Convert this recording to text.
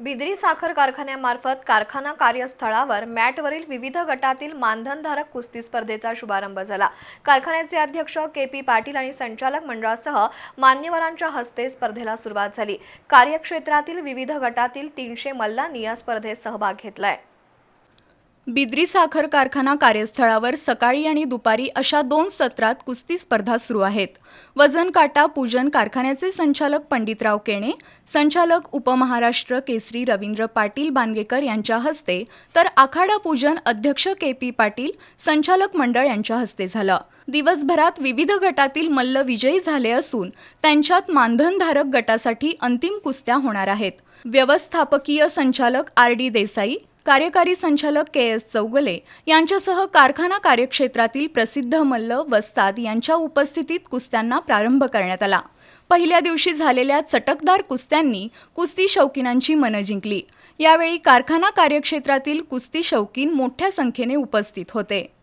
बिद्री साखर कारखान्यामार्फत कारखाना कार्यस्थळावर मॅटवरील विविध गटातील मानधनधारक कुस्ती स्पर्धेचा शुभारंभ झाला. कारखान्याचे अध्यक्ष के पी पाटील आणि संचालक मंडळासह मान्यवरांच्या हस्ते स्पर्धेला सुरुवात झाली. कार्यक्षेत्रातील विविध गटातील तीनशे मल्लांनी या स्पर्धेत सहभाग घेतलाय. बिद्री साखर कारखाना कार्यस्थळावर सकाळी आणि दुपारी अशा दोन सत्रात कुस्ती स्पर्धा सुरू आहेत. वजन काटा पूजन कारखान्याचे संचालक पंडितराव केणे संचालक उपमहाराष्ट्र केसरी रवींद्र पाटील बांगेकर यांच्या हस्ते तर आखाडा पूजन अध्यक्ष के पी पाटील संचालक मंडळ यांच्या हस्ते झालं. दिवसभरात विविध गटातील मल्ल विजयी झाले असून त्यांच्यात मानधनधारक गटासाठी अंतिम कुस्त्या होणार आहेत. व्यवस्थापकीय संचालक आर डी देसाई कार्यकारी संचालक के एस चौगले यांच्यासह कारखाना कार्यक्षेत्रातील प्रसिद्ध मल्ल वस्ताद यांच्या उपस्थितीत कुस्त्यांना प्रारंभ करण्यात आला. पहिल्या दिवशी झालेल्या चटकदार कुस्त्यांनी कुस्ती शौकीनांची मनं जिंकली. यावेळी कारखाना कार्यक्षेत्रातील कुस्ती शौकीन मोठ्या संख्येने उपस्थित होते.